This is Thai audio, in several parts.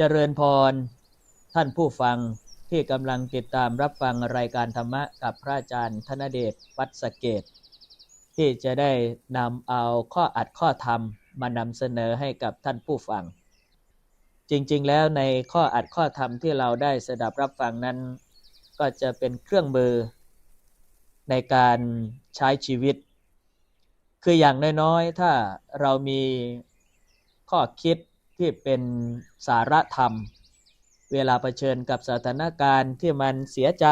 เจริญพร ท่านผู้ฟังที่กำลังติดตามรับฟังรายการธรรมะกับพระอาจารย์ธนเดชวัดสเกต ที่จะได้นำเอาข้ออัดข้อธรรมมานำเสนอให้กับท่านผู้ฟัง จริงๆแล้วในข้ออัดข้อธรรมที่เราได้สดับรับฟังนั้น ก็จะเป็นเครื่องมือ ในการใช้ชีวิต คืออย่างน้อยๆถ้าเรามีข้อคิด ที่เป็นสาระธรรม เวลาเผชิญกับสถานการณ์ที่มันเสียใจ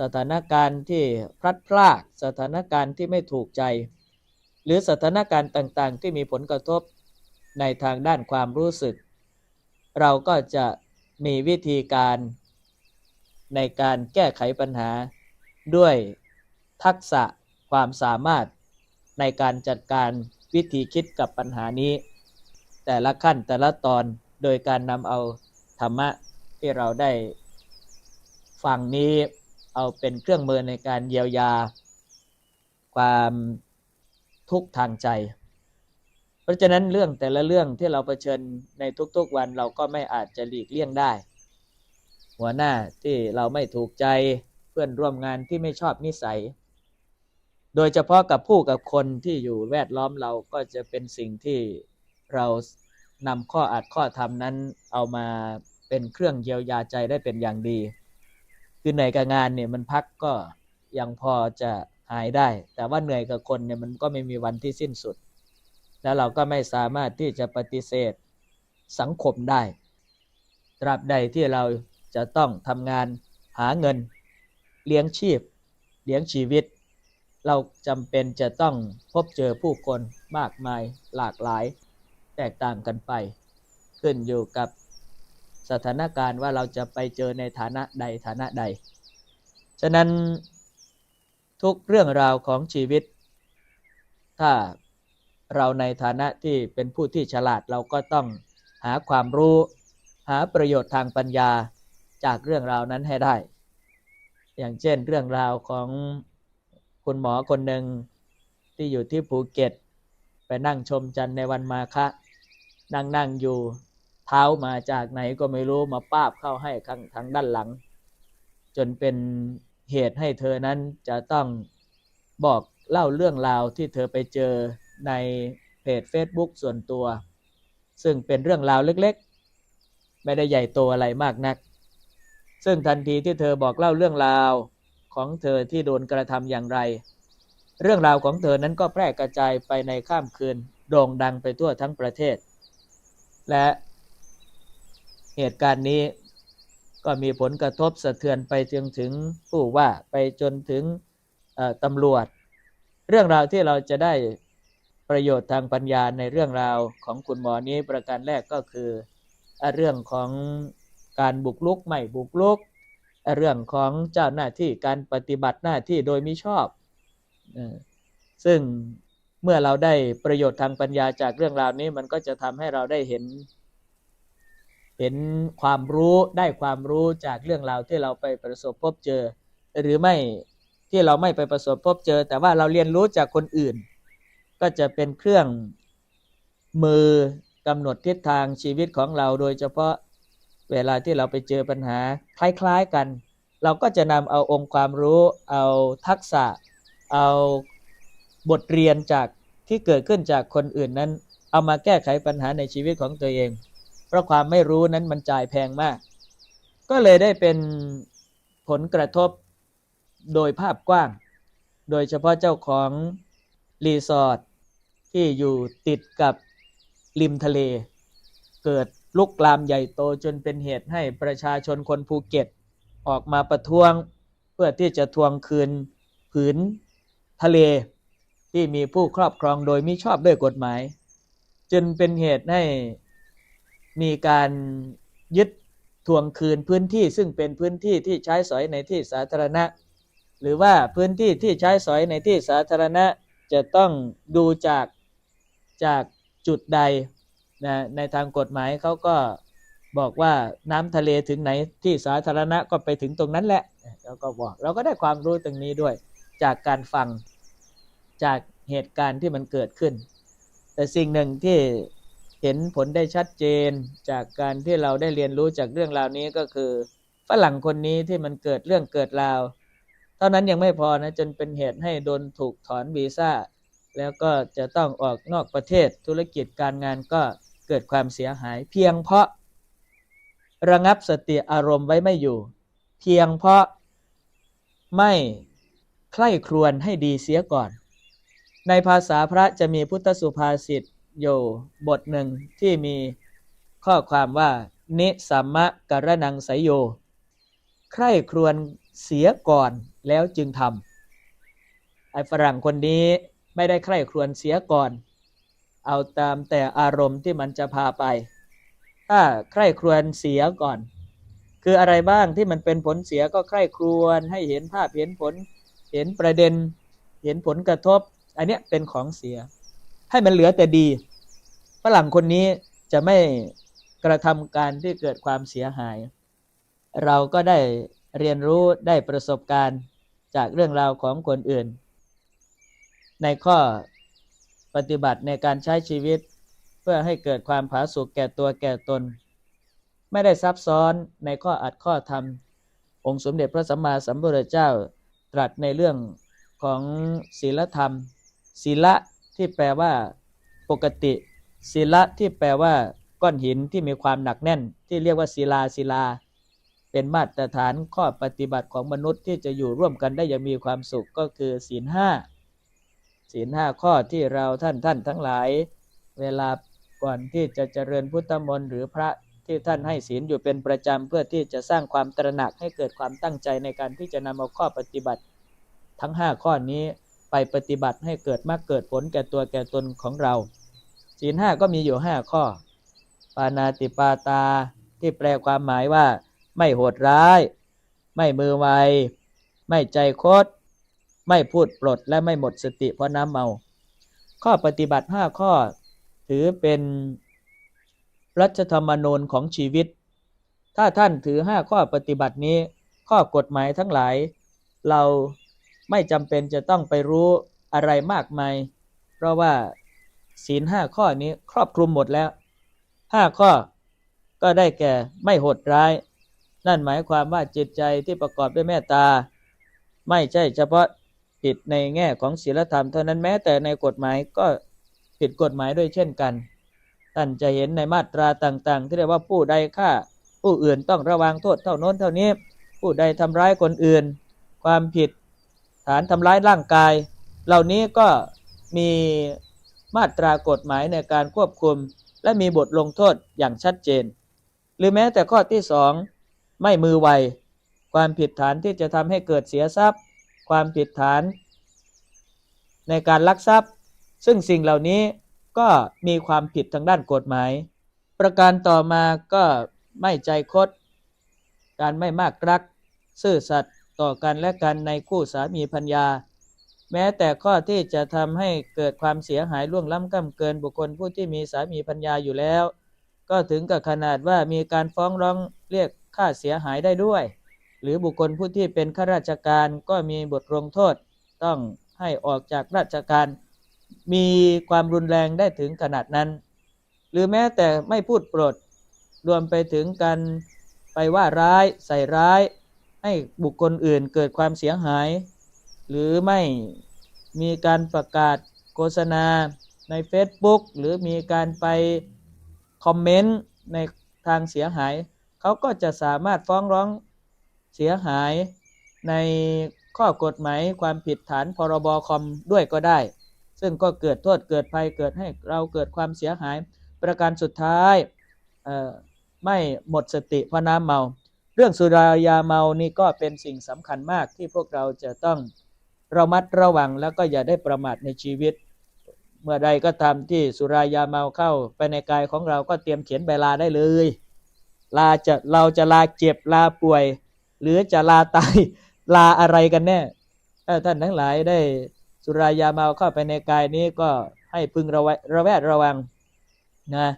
สถานการณ์ที่พลัดพราก สถานการณ์ที่ไม่ถูกใจ หรือสถานการณ์ต่างๆ ที่มีผลกระทบในทางด้านความรู้สึก เราก็จะมีวิธีการในการแก้ไขปัญหาด้วยทักษะความสามารถในการจัดการวิธีคิดกับปัญหานี้ แต่ละขั้นแต่ละตอนโดยการนำเอาธรรมะที่เราได้ฟังนี้เอาเป็นเครื่องมือในการเยียวยา ความทุกข์ทางใจ เพราะฉะนั้นเรื่องแต่ละเรื่องที่เราเผชิญในทุกๆวันเราก็ไม่อาจจะหลีกเลี่ยงได้ หัวหน้าที่เราไม่ถูกใจเพื่อนร่วมงานที่ไม่ชอบนิสัย โดยเฉพาะกับผู้กับคนที่อยู่แวดล้อมเราก็จะเป็นสิ่งที่เรา นำข้ออัดข้อธรรมนั้นเอามาเป็นเครื่องเยียวยาใจได้เป็นอย่างดี คือเหนื่อยกับงานเนี่ยมันพักก็ยังพอจะหายได้ แต่ว่าเหนื่อยกับคนเนี่ยมันก็ไม่มีวันที่สิ้นสุด แล้วเราก็ไม่สามารถที่จะปฏิเสธสังคมได้ ตราบใดที่เราจะต้องทำงานหาเงิน เลี้ยงชีพ เลี้ยงชีวิต เราจำเป็นจะต้องพบเจอผู้คนมากมายหลากหลาย แตกต่างกันไป ขึ้นอยู่กับสถานการณ์ว่าเราจะไปเจอในฐานะใดฐานะใด ฉะนั้นทุกเรื่องราวของชีวิต ถ้าเราในฐานะที่เป็นผู้ที่ฉลาดเราก็ต้องหาความรู้ หาประโยชน์ทางปัญญาจากเรื่องราวนั้นให้ได้ อย่างเช่นเรื่องราวของคุณหมอคนหนึ่งที่อยู่ที่ภูเก็ต ไปนั่งชมจันทร์ในวันมาคะ นั่งนั่งอยู่ เท้ามาจากไหนก็ไม่รู้มาป้าบเข้าให้ข้างทางด้านหลัง จนเป็นเหตุให้เธอนั้นจะต้องบอกเล่าเรื่องราวที่เธอไปเจอในเพจ Facebook ส่วนตัว ซึ่งเป็นเรื่องราวเล็กๆ ไม่ได้ใหญ่โตอะไรมากนัก ซึ่งทันทีที่เธอบอกเล่าเรื่องราวของเธอที่โดนกระทำอย่างไร เรื่องราวของเธอนั้นก็แพร่กระจายไปในข้ามคืนโด่งดังไปทั่วทั้งประเทศ และเหตุการณ์นี้ก็มีผลกระทบสะเทือนไปจนถึงผู้ว่าไปจนถึงตำรวจ เรื่องราวที่เราจะได้ประโยชน์ทางปัญญาในเรื่องราวของคุณหมอนี้ประการแรกก็คือเรื่องของการบุกลุกไม่บุกลุก เรื่องของเจ้าหน้าที่การปฏิบัติหน้าที่โดยมิชอบ ซึ่ง เมื่อเราได้ประโยชน์ทางปัญญาจากเรื่องราวนี้มันก็จะทำให้เราได้เห็น เห็นความรู้ได้ความรู้จากเรื่องราวที่เราไปประสบพบเจอ หรือไม่ที่เราไม่ไปประสบพบเจอ แต่ว่าเราเรียนรู้จากคนอื่น ก็จะเป็นเครื่องมือกำหนดทิศทางชีวิตของเรา โดยเฉพาะเวลาที่เราไปเจอปัญหาคล้าย ๆกัน เราก็จะนำเอาองค์ความรู้ เอาทักษะ เอาบทเรียนจาก ที่เกิดขึ้นจากคนอื่นนั้น เอามาแก้ไขปัญหาในชีวิตของตัวเอง เพราะความไม่รู้นั้นมันจ่ายแพงมาก ก็เลยได้เป็นผลกระทบโดยภาพกว้าง โดยเฉพาะเจ้าของรีสอร์ทที่อยู่ติดกับริมทะเล เกิดลุกลามใหญ่โตจนเป็นเหตุให้ประชาชนคนภูเก็ต ออกมาประท้วง เพื่อที่จะทวงคืนผืนทะเล ที่มีผู้ครอบครองโดยมิชอบด้วยกฎหมายจนเป็นเหตุให้มีการยึดทวงคืนพื้นที่ซึ่งเป็นพื้นที่ที่ใช้สอยในที่สาธารณะ หรือว่าพื้นที่ที่ใช้สอยในที่สาธารณะจะต้องดูจากจากจุดใดนะในทางกฎหมายเขาก็บอกว่าน้ำทะเลถึงไหนที่สาธารณะก็ไปถึงตรงนั้นแหละเราก็บอกเราก็ได้ความรู้ตรงนี้ด้วยจากการฟัง จากเหตุการณ์ที่มันเกิดขึ้น แต่สิ่งหนึ่งที่เห็นผลได้ชัดเจนจากการที่เราได้เรียนรู้จากเรื่องราวนี้ก็คือฝรั่งคนนี้ที่มันเกิดเรื่องเกิดราว เท่านั้นยังไม่พอนะจนเป็นเหตุให้โดนถูกถอนวีซ่า แล้วก็จะต้องออกนอกประเทศธุรกิจการงานก็เกิดความเสียหายเพียงเพราะระงับสติอารมณ์ไว้ไม่อยู่ เพียงเพราะไม่ใคร่ครวญให้ดีเสียก่อน ในภาษาพระจะมีพุทธสุภาษิตอยู่บทหนึ่งที่มีข้อความว่า นิสัมมะกรนังไสยโย ใคร่ครวญเสียก่อนแล้วจึงทำไอ้ฝรั่งคนนี้ไม่ได้ใคร่ครวญเสียก่อน เอาตามแต่อารมณ์ที่มันจะพาไป ถ้าใคร่ครวญเสียก่อน คืออะไรบ้างที่มันเป็นผลเสียก็ใคร่ครวญให้เห็นภาพเห็นผล เห็นประเด็น เห็นผลกระทบ อันเนี้ยเป็นของเสีย ให้มันเหลือแต่ดีฝรั่งคนนี้จะไม่กระทำการที่เกิดความเสียหาย เราก็ได้เรียนรู้ได้ประสบการณ์จากเรื่องราวของคนอื่น ในข้อปฏิบัติในการใช้ชีวิต เพื่อให้เกิดความผาสุกแก่ตัวแก่ตน ไม่ได้ซับซ้อนในข้ออัดข้อธรรม องค์สมเด็จพระสัมมาสัมพุทธเจ้าตรัสในเรื่องของศีลธรรม ศีละที่แปลว่า ปกติศีละที่แปลว่า ก้อนหินที่มีความหนักแน่น ที่เรียกว่าศิลาศิลา เป็นมาตรฐานข้อปฏิบัติของมนุษย์ที่จะอยู่ร่วมกันได้อย่างมีความสุขก็คือศีลห้าศีลห้าข้อที่เราท่านท่านทั้งหลาย เวลาก่อนที่จะเจริญพุทธมนต์หรือพระที่ท่านให้ศีลอยู่เป็นประจำเพื่อที่จะสร้างความตระหนักให้เกิดความตั้งใจในการที่จะนำเอาข้อปฏิบัติ ทั้ง 5 ข้อนี้ ปปฏิบัติให้เกิดมากเกิดผลแก่ตัวแก่ตนของเรา ศีลห้าก็มีอยู่5ข้อ ปานาติปาตาที่แปลความหมายว่า ไม่โหดร้าย ไม่มือไว ไม่ใจโคด ไม่พูดปลดและไม่หมดสติเพราะน้ำเมา ข้อปฏิบัติ5ข้อ ถือเป็นรัชธรรมนูญของชีวิต ถ้าท่านถือ5ข้อปฏิบัตินี้ ข้อกฎหมายทั้งหลาย เรา ไม่จำเป็นจะต้องไปรู้อะไรมากมาย เพราะว่าศีลห้าข้อนี้ครอบคลุมหมดแล้วห้าข้อก็ได้แก่ไม่โหดร้าย นั่นหมายความว่าจิตใจที่ประกอบด้วยเมตตา ไม่ใช่เฉพาะผิดในแง่ของศีลธรรมเท่านั้นแม้แต่ในกฎหมายก็ผิดกฎหมายด้วยเช่นกัน ท่านจะเห็นในมาตราต่างๆ ที่เรียกว่าผู้ใดฆ่า ผู้อื่นต้องระวังโทษเท่าน้นเท่านี้ ผู้ใดทำร้ายคนอื่น ความผิด ฐานทำร้ายร่างกาย เหล่านี้ก็มีมาตรากฎหมายในการควบคุม และมีบทลงโทษอย่างชัดเจน หรือแม้แต่ข้อที่สองไม่มือไว ความผิดฐานที่จะทำให้เกิดเสียทรัพย์ ความผิดฐาน ในการลักทรัพย์ ซึ่งสิ่งเหล่านี้ก็มีความผิดทางด้านกฎหมาย ประการต่อมาก็ไม่ใจคด การไม่มากรัก ซื่อสัตย์ ต่อกันและกันในคู่สามีพัญญา แม้แต่ข้อที่จะทำให้เกิดความเสียหายล่วงล้ำก้ำเกินบุคคลผู้ที่มีสามีพัญญาอยู่แล้ว ก็ถึงกับขนาดว่ามีการฟ้องร้องเรียกค่าเสียหายได้ด้วย หรือบุคคลผู้ที่เป็นข้าราชการก็มีบทลงโทษ ต้องให้ออกจากราชการ มีความรุนแรงได้ถึงขนาดนั้น หรือแม้แต่ไม่พูดปรดรวมไปถึงการไปว่าร้ายใส่ร้าย ให้บุคคลอื่นเกิดความเสียหาย หรือไม่มีการประกาศโฆษณาใน Facebook หรือมีการไปคอมเมนต์ในทางเสียหาย เขาก็จะสามารถฟ้องร้องเสียหายในข้อกฎหมายความผิดฐานพรบคอมด้วยก็ได้ ซึ่งก็เกิดโทษเกิดภัยเกิดให้เราเกิดความเสียหาย ประการสุดท้ายไม่หมดสติเพราะน้ำเมา เรื่องสุรายาเมานี่ก็เป็นสิ่งสำคัญมากที่พวกเราจะต้องระมัดระวังแล้วก็อย่าได้ประมาทในชีวิต เมื่อใดก็ตามที่สุรายาเมาเข้าไปในกายของเราก็เตรียมเขียนใบลาได้เลย ลาจะเราจะลาเจ็บลาป่วย หรือจะลาตายลาอะไรกันแน่ถ้าท่านทั้งหลายได้สุรายาเมาเข้าไปในกายนี้ก็ให้พึงระแวระแวดระวังนะ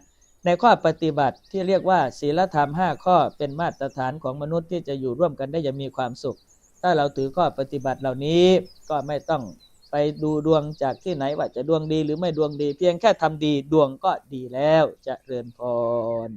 ในข้อปฏิบัติที่เรียกว่าศีลธรรม 5 ข้อเป็นมาตรฐานของมนุษย์ที่จะอยู่ร่วมกันได้อย่างมีความสุข ถ้าเราถือข้อปฏิบัติเหล่านี้ก็ไม่ต้องไปดูดวงจากที่ไหนว่าจะดวงดีหรือไม่ดวงดี เพียงแค่ทำดีดวงก็ดีแล้วจะเริญพร